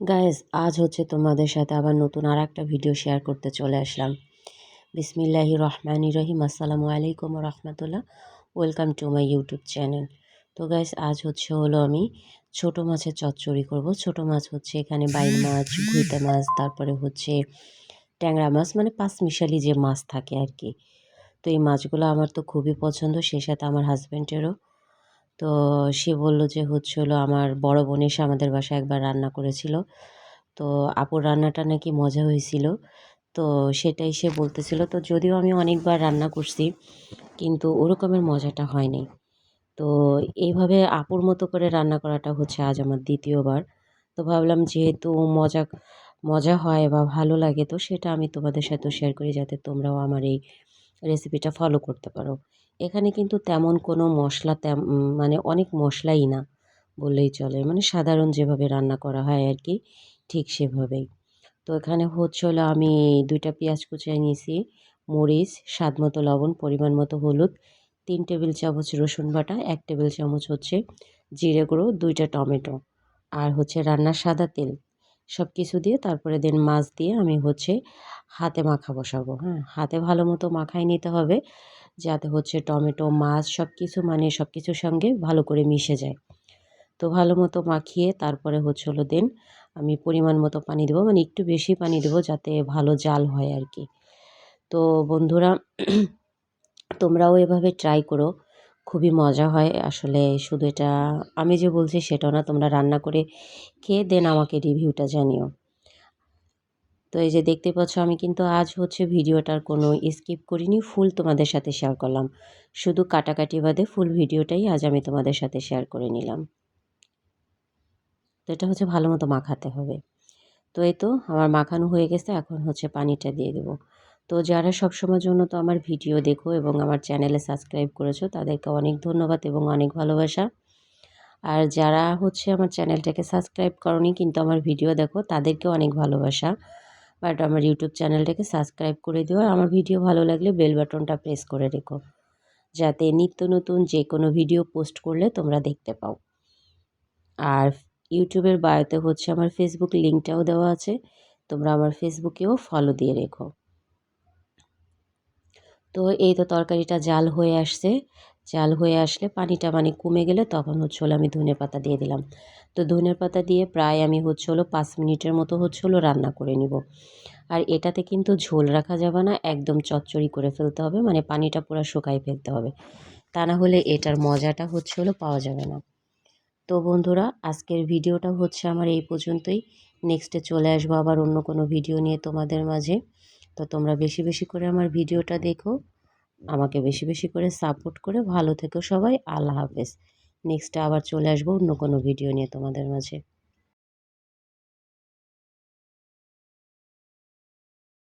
Guys আজ হচ্ছে তোমাদের সাথে আবার নতুন আর একটা ভিডিও শেয়ার করতে চলে আসলাম। বিসমিল্লাহি রহমানি রহিম। আসসালামু আলাইকুম রহমতুল্লাহ। Welcome to my YouTube channel তো গাইস আজ হচ্ছে হলো আমি ছোট মাছের চচ্চড়ি করব। ছোট মাছ হচ্ছে এখানে বাইল মাছ, ঘুইতে মাছ, তারপরে হচ্ছে ট্যাংরা মাছ মানে পাঁচ মিশালি যে মাছ থাকে আর কি। তো এই মাছগুলো আমার তো খুবই পছন্দ, সেই সাথে আমার হাজব্যান্ডেরও তো সে বলল যে, হচ্ছে হলো আমার বড় বোন এসে আমাদের বাসায় একবার রান্না করেছিল। তো আপুর রান্নাটা নাকি মজা হয়েছিল। তো সেটাই সে বলতেছিল। তো যদিও আমি অনেকবার রান্না করছি, কিন্তু ওরকমের মজাটা হয়নি। তো এইভাবে আপুর মতো করে রান্না করাটা হচ্ছে আজ আমার দ্বিতীয়বার। তো ভাবলাম যেহেতু মজা মজা হয় বা ভালো লাগে, তো সেটা আমি তোমাদের সাথে শেয়ার করি যাতে তোমরাও আমার এই রেসিপিটা ফলো করতে পারো। এখানে কিন্তু তেমন কোনো মশলা মানে অনেক মশলাই না বললেই চলে। মানে সাধারণ যেভাবে রান্না করা হয় আর কি, ঠিক সেভাবেই। তো এখানে হচ্ছে হলো আমি দুইটা পেঁয়াজ কুচিয়ে নিয়েছি, মরিচ, স্বাদ মতো লবণ, পরিমাণ মতো হলুদ, তিন টেবিল চামচ রসুন বাটা, এক টেবিল চামচ হচ্ছে জিরে গুঁড়ো, দুইটা টমেটো আর হচ্ছে রান্নার সাদা তেল। সব কিছু দিয়ে তারপরে দেন মাছ দিয়ে আমি হচ্ছে হাতে মাখা বসাবো। হ্যাঁ হাতে ভালো মতো মাখাই নিতে হবে যাতে হচ্ছে টমেটো মাছ সব কিছু মানে সব কিছুর সঙ্গে ভালো করে মিশে যায়। তো ভালো মতো মাখিয়ে তারপরে হচ্ছে হলো দেন আমি পরিমাণ মতো পানি দেবো মানে একটু বেশি পানি দেবো যাতে ভালো জাল হয় আর কি তো বন্ধুরা তোমরাও এভাবে ট্রাই করো খুবই মজা হয়। আসলে শুধু এটা আমি যে বলছি সেটাও না তোমরা রান্না করে খেয়ে দেন আমাকে রিভিউটা জানিও। তো এই যে দেখতে পাচ্ছ, আমি কিন্তু আজ হচ্ছে ভিডিওটার কোনো স্কিপ করিনি, ফুল তোমাদের সাথে শেয়ার করলাম। শুধু কাটাকাটি বাদে ফুল ভিডিওটাই আজ আমি তোমাদের সাথে শেয়ার করে নিলাম। তো এটা হচ্ছে ভালো মতো মাখাতে হবে। তো এই তো আমার মাখানো হয়ে গেছে, এখন হচ্ছে পানিটা দিয়ে দেবো। তো যারা সবসময়ের জন্য তো আমার ভিডিও দেখো এবং আমার চ্যানেলে সাবস্ক্রাইব করেছ, তাদেরকে অনেক ধন্যবাদ এবং অনেক ভালোবাসা। আর যারা হচ্ছে আমার চ্যানেলটাকে সাবস্ক্রাইব করনি কিন্তু আমার ভিডিও দেখো, তাদেরকে অনেক ভালোবাসা। বাট আমার ইউটিউব চ্যানেলটাকে সাবস্ক্রাইব করে দিও। আর আমার ভিডিও ভালো লাগলে বেল বাটনটা প্রেস করে রেখো, যাতে নিত্য নতুন যে কোনো ভিডিও পোস্ট করলে তোমরা দেখতে পাও। আর ইউটিউবের বায়োতে হচ্ছে আমার ফেসবুক লিঙ্কটাও দেওয়া আছে, তোমরা আমার ফেসবুকেও ফলো দিয়ে রেখো। তো এই তো তরকারিটা জাল হয়ে আসছে জাল হয়ে আসলে পানিটা মানে কমে গেলে তখন হচ্ছে হলো আমি ধনে পাতা দিয়ে দিলাম। তো ধনের পাতা দিয়ে প্রায় আমি হচ্ছে হলো পাঁচ মিনিটের মতো হচ্ছে হলো রান্না করে নিব। আর এটাতে কিন্তু ঝোল রাখা যাবে না, একদম চচ্চড়ি করে ফেলতে হবে মানে পানিটা পুরো শুকাই ফেলতে হবে। তা না হলে এটার মজাটা হচ্ছে হলো পাওয়া যাবে না। তো বন্ধুরা, আজকের ভিডিওটা হচ্ছে আমার এই পর্যন্তই। নেক্সটে চলে আসব আবার অন্য কোনো ভিডিও নিয়ে তোমাদের মাঝে। তো তোমরা বেশি বেশি করে আমার ভিডিওটা দেখো। আমাকে বেশি বেশি করে সাপোর্ট করে। ভালো থেকো সবাই। আল্লাহ হাফেজ। নেক্সটে আবার চলে আসব অন্য কোনো ভিডিও নিয়ে তোমাদের মাঝে।